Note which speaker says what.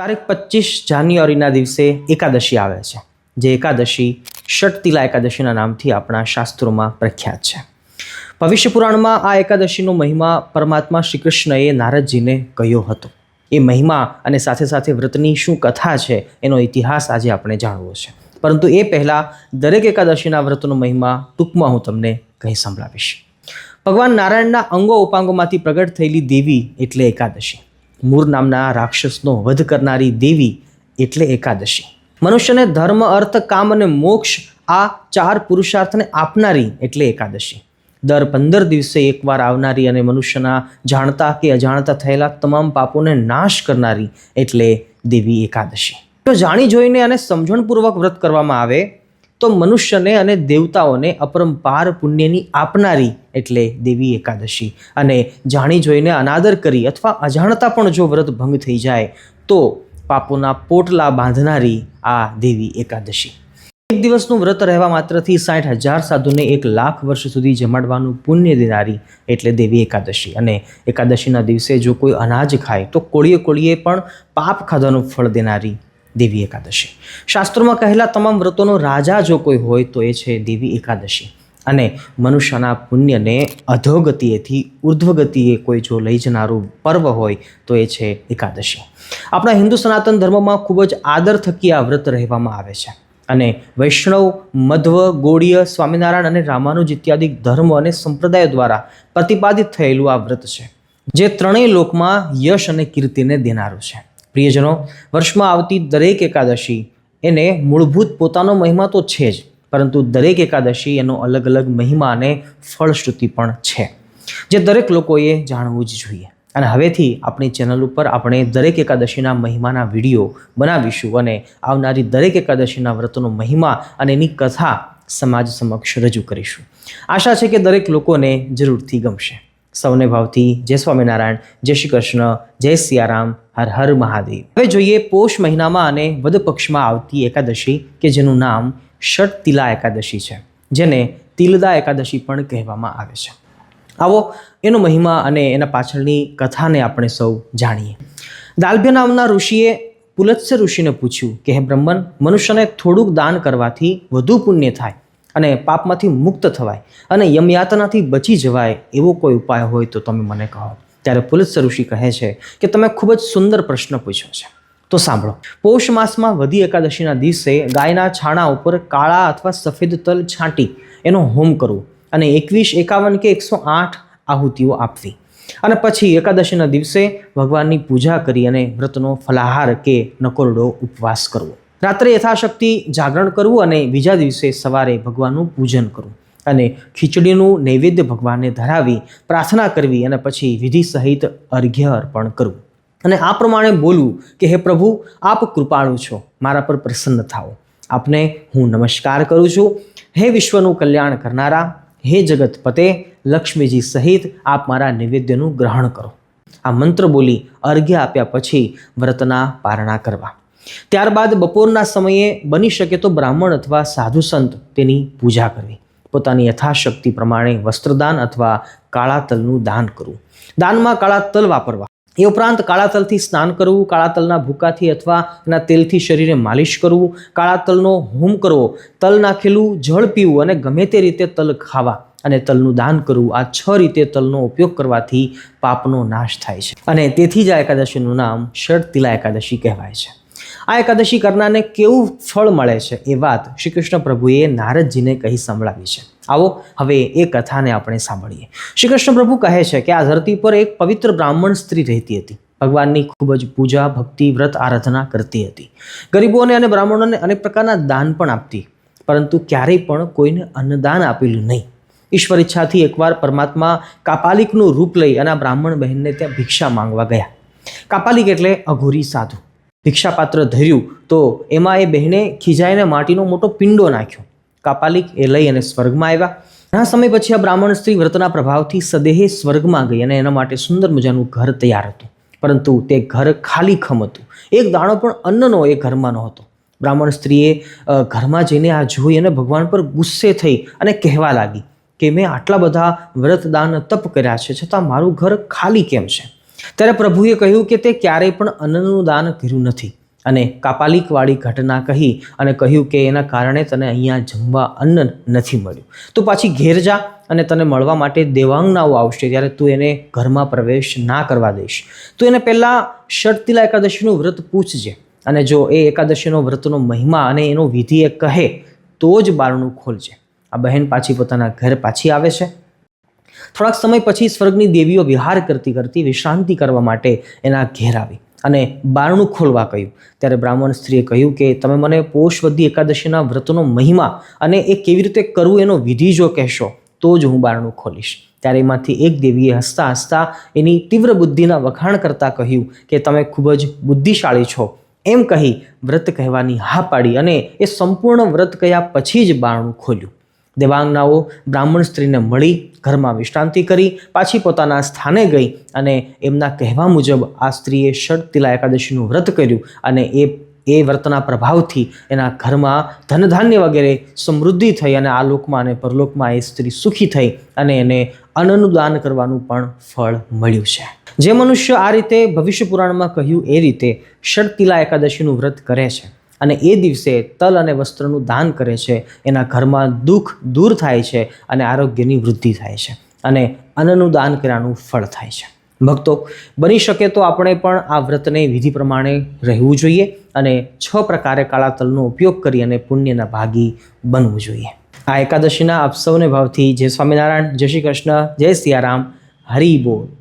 Speaker 1: તારીખ પચીસ જાન્યુઆરીના દિવસે એકાદશી આવે છે, જે એકાદશી ષટતિલા એકાદશીના નામથી આપણા શાસ્ત્રોમાં પ્રખ્યાત છે. ભવિષ્ય પુરાણમાં આ એકાદશીનો મહિમા પરમાત્મા શ્રી કૃષ્ણએ નારદજીને કહ્યો હતો. એ મહિમા અને સાથે સાથે વ્રતની શું કથા છે, એનો ઇતિહાસ આજે આપણે જાણવો છે. પરંતુ એ પહેલાં દરેક એકાદશીના વ્રતનો મહિમા ટૂંકમાં હું તમને કહી સંભળાવીશ. ભગવાન નારાયણના અંગો ઉપાંગોમાંથી પ્રગટ થયેલી દેવી એટલે એકાદશી. મૂર નામના રાક્ષસનો વધ કરનારી દેવી એટલે એકાદશી. મનુષ્યને ધર્મ, અર્થ, કામ અને મોક્ષ આ ચાર પુરુષાર્થને આપનારી એટલે એકાદશી. દર પંદર દિવસે એકવાર આવનારી અને મનુષ્યના જાણતા કે અજાણતા થયેલા તમામ પાપોને નાશ કરનારી એટલે દેવી એકાદશી. જો જાણી જોઈને અને સમજણપૂર્વક વ્રત કરવામાં આવે તો મનુષ્યને અને દેવતાઓને અપરંપાર પુણ્યની આપનારી એટલે દેવી એકાદશી. અને જાણી જોઈને અનાદર કરી અથવા અજાણતા પણ જો વ્રત ભંગ થઈ જાય, તો પાપોના પોટલા બાંધનારી આ દેવી એકાદશી. એક દિવસનું વ્રત રહેવા માત્રથી સાઠ હજાર સાધુને એક લાખ વર્ષ સુધી જમાડવાનું પુણ્ય દેનારી એટલે દેવી એકાદશી. અને એકાદશીના દિવસે જો કોઈ અનાજ ખાય, તો કોળીએ કોળીએ પણ પાપ ખાધાનું ફળ દેનારી દેવી એકાદશી. શાસ્ત્રોમાં કહેલા તમામ વ્રતોનો રાજા જો કોઈ હોય તો એ છે દેવી એકાદશી. અને મનુષ્યના પુણ્યને અધોગતિએથી, ઉર્ધ્વગતિએ કોઈ જો લઈ જનારું પર્વ હોય તો એ છે એકાદશી. આપણા હિન્દુ સનાતન ધર્મમાં ખૂબ જ આદર થકી આ વ્રત રહેવામાં આવે છે. અને વૈષ્ણવ, મધ્વ, ગોળીય, સ્વામિનારાયણ અને રામાનુજ ઇત્યાદિ ધર્મ અને સંપ્રદાયો દ્વારા પ્રતિપાદિત થયેલું આ વ્રત છે, જે ત્રણેય લોકમાં યશ અને કીર્તિને દેનારું છે. પ્રિયજનો, વર્ષમાં આવતી દરેક એકાદશી એને મૂળભૂત પોતાનો મહિમા તો છે જ, પરંતુ દરેક એકાદશી એનો અલગ અલગ મહિમા અને ફળશ્રુતિ પણ છે. જે દરેક લોકોએ જાણવું જ જોઈએ. અને હવેથી આપણી ચેનલ ઉપર આપણે દરેક એકાદશીના મહિમાના વીડિયો બનાવીશું અને આવનારી દરેક એકાદશીના વ્રતનો મહિમા અને એની કથા સમાજ સમક્ષ રજૂ કરીશું. આશા છે કે દરેક લોકોને જરૂરથી ગમશે. સૌને ભાવથી જય સ્વામિનારાયણ, જય શ્રી કૃષ્ણ, જય સિયારામ, હર હર મહાદેવ. હવે જોઈએ પોષ મહિનામાં અને વદ પક્ષમાં આવતી એકાદશી કે જેનું નામ ષટ તિલા એકાદશી છે, જેને તિલદા એકાદશી પણ કહેવામાં આવે છે. આવો એનો મહિમા અને એના પાછળની કથાને આપણે સૌ જાણીએ. દાલભ્ય નામના ઋષિએ પુલત્સ્ય ઋષિને પૂછ્યું કે, હે બ્રહ્મન, મનુષ્યને થોડુંક દાન કરવાથી વધુ પુણ્ય થાય. અને પાપમાંથી મુક્ત થવાય અને યમયાતનાથી બચી જવાય એવો કોઈ ઉપાય હોય તો તમે મને કહો. ત્યારે પુલિસ ઋષિ કહે છે કે તમે ખૂબ જ સુંદર પ્રશ્ન પૂછ્યો છે. તો સાંભળો. પૌષ માસમાં વધી એકાદશીના દિવસે ગાયના છાણા ઉપર કાળા અથવા સફેદ તલ છાંટી એનો હોમ કરવો અને એકવીસ એકાવન કે એકસો આઠ આહુતિઓ આપવી. અને પછી એકાદશીના દિવસે ભગવાનની પૂજા કરી અને વ્રતનો ફલાહાર કે નકોરડો ઉપવાસ કરવો. રાત્રે યથાશક્તિ જાગરણ કરવું અને બીજા દિવસે સવારે ભગવાનનું પૂજન કરવું. અને ખીચડીનું નૈવેદ્ય ભગવાનને ધરાવી પ્રાર્થના કરવી અને પછી વિધિ સહિત અર્ઘ્ય અર્પણ કરવું. અને આ પ્રમાણે બોલવું કે, હે પ્રભુ, આપ કૃપાળુ છો, મારા પર પ્રસન્ન થાઓ. આપને હું નમસ્કાર કરું છું. હે વિશ્વનું કલ્યાણ કરનારા, હે જગત પતે, લક્ષ્મીજી સહિત આપ મારા નૈવેદ્યનું ગ્રહણ કરો. આ મંત્ર બોલી અર્ઘ્ય આપ્યા પછી વ્રતના પારણા કરવા. ત્યારબાદ બપોરના સમયે બની શકે તો બ્રાહ્મણ અથવા સાધુ સંત તેની પૂજા કરવી. પોતાની યથાશક્તિ પ્રમાણે વસ્ત્રદાન અથવા કાળા તલનું દાન કરવું. દાનમાં કાળા તલ વાપરવા. એ ઉપરાંત કાળા તલથી સ્નાન કરવું કાળા તલના ભૂકાથી અથવા એના તેલથી શરીરે માલિશ કરવું કાળા તલનો હોમ કરવો, તલ નાખેલું જળ પીવું અને ગમે તે રીતે તલ ખાવા અને તલનું દાન કરવું, આ છ રીતે તલનો ઉપયોગ કરવાથી પાપનો નાશ થાય છે. અને તેથી જ આ એકાદશીનું નામ ષડ તિલા એકાદશી કહેવાય છે. આ એકાદશી કરનારને કેવું ફળ મળે છે એ વાત શ્રી કૃષ્ણ પ્રભુએ નારદજીને કહી સંભળાવી છે. આવો, હવે એ કથાને આપણે સાંભળીએ. શ્રી કૃષ્ણ પ્રભુ કહે છે કે આ ધરતી પર એક પવિત્ર બ્રાહ્મણ સ્ત્રી રહેતી હતી. ભગવાનની ખૂબ જ પૂજા, ભક્તિ, વ્રત, આરાધના કરતી હતી. ગરીબોને અને બ્રાહ્મણોને અનેક પ્રકારના દાન પણ આપતી. પરંતુ ક્યારેય પણ કોઈને અન્નદાન આપેલું નહીં. ઈશ્વર ઈચ્છાથી એકવાર પરમાત્મા કાપાલિકનું રૂપ લઈ અને આ બ્રાહ્મણ બહેનને ત્યાં ભિક્ષા માંગવા ગયા. કાપાલિક એટલે અઘોરી સાધુ. ભિક્ષાપાત્ર ધર્યું તો એમાં એ બહેને ખીજાઈને માટીનો મોટો પિંડો નાખ્યો. કાપાલિક એ લઈ અને સ્વર્ગમાં આવ્યા. ઘણા સમય પછી આ બ્રાહ્મણ સ્ત્રી વ્રતના પ્રભાવથી સદેહે સ્વર્ગમાં ગઈ અને એના માટે સુંદર મજાનું ઘર તૈયાર હતું. પરંતુ તે ઘર ખાલી ખમ હતું. એક દાણો પણ અન્નનો એ ઘરમાં નહોતો. બ્રાહ્મણ સ્ત્રીએ ઘરમાં જઈને આ જોઈ અને ભગવાન પર ગુસ્સે થઈ અને કહેવા લાગી કે મેં આટલા બધા વ્રત દાન તપ કર્યા છે, છતાં મારું ઘર ખાલી કેમ છે? ત્યારે પ્રભુએ કહ્યું કે તે ક્યારેય પણ અન્નનું દાન કર્યું નથી. અને કાપાલિકવાળી ઘટના કહી અને કહ્યું કે એના કારણે તને અહીંયા જમવા અન્ન નથી મળ્યું. તો પાછી ઘેર જા અને તને મળવા માટે દેવાંગનાઓ આવશે ત્યારે તું એને ઘરમાં પ્રવેશ ના કરવા દઈશ. તું એને પહેલાં શર્તિલા એકાદશીનું વ્રત પૂછજે અને જો એ એકાદશીનો વ્રતનો મહિમા અને એનો વિધિ એ કહે તો જ બારણું ખોલજે. આ બહેન પાછી પોતાના ઘર પાછી આવે છે. થોડાક સમય પછી સ્વર્ગની દેવીઓ વિહાર કરતી કરતી વિશ્રાંતિ કરવા માટે એના ઘેર આવી અને બારણું ખોલવા કહ્યું. ત્યારે બ્રાહ્મણ સ્ત્રીએ કહ્યું કે, તમે મને પોષવદી એકાદશીના વ્રતનો મહિમા અને એ કેવી રીતે કરવું એનો વિધિ જો કહેશો, તો જ હું બારણું ખોલીશ. ત્યારે એમાંથી એક દેવીએ હસતા હસતા એની તીવ્ર બુદ્ધિના વખાણ કરતાં કહ્યું કે, તમે ખૂબ જ બુદ્ધિશાળી છો. એમ કહી વ્રત કહેવાની હા પાડી અને એ સંપૂર્ણ વ્રત કયા પછી જ બારણું ખોલ્યું. દેવાંગનાઓ બ્રાહ્મણ સ્ત્રીને મળી ઘરમાં વિશ્રાંતિ કરી, પાછી પોતાના સ્થાને ગઈ અને એમના કહેવા મુજબ આ સ્ત્રીએ ષડતિલા એકાદશીનું વ્રત કર્યું અને એ એ વ્રતના પ્રભાવથી એના ઘરમાં ધનધાન્ય વગેરે સમૃદ્ધિ થઈ અને આ લોકમાં અને પરલોકમાં એ સ્ત્રી સુખી થઈ અને એને અન્નનું દાન કરવાનું પણ ફળ મળ્યું છે. જે મનુષ્ય આ રીતે ભવિષ્ય પુરાણમાં કહ્યું એ રીતે ષટતિલા એકાદશીનું વ્રત કરે છે. અને એ દિવસે તલ અને વસ્ત્રનું દાન કરે છે. એના ઘરમાં દુઃખ દૂર થાય છે અને આરોગ્યની વૃદ્ધિ થાય છે અને અન્નનું દાન કર્યાનું ફળ થાય છે. ભક્તો, બની શકે તો આપણે પણ આ વ્રતને વિધિ પ્રમાણે રહેવું જોઈએ અને છ પ્રકારે કાળા તલનો ઉપયોગ કરી અને પુણ્યના ભાગી બનવું જોઈએ. આ એકાદશીના આપ સૌને ભાવથી જય સ્વામિનારાયણ, જય શ્રી કૃષ્ણ, જય સિયારામ, હરિ બોલ.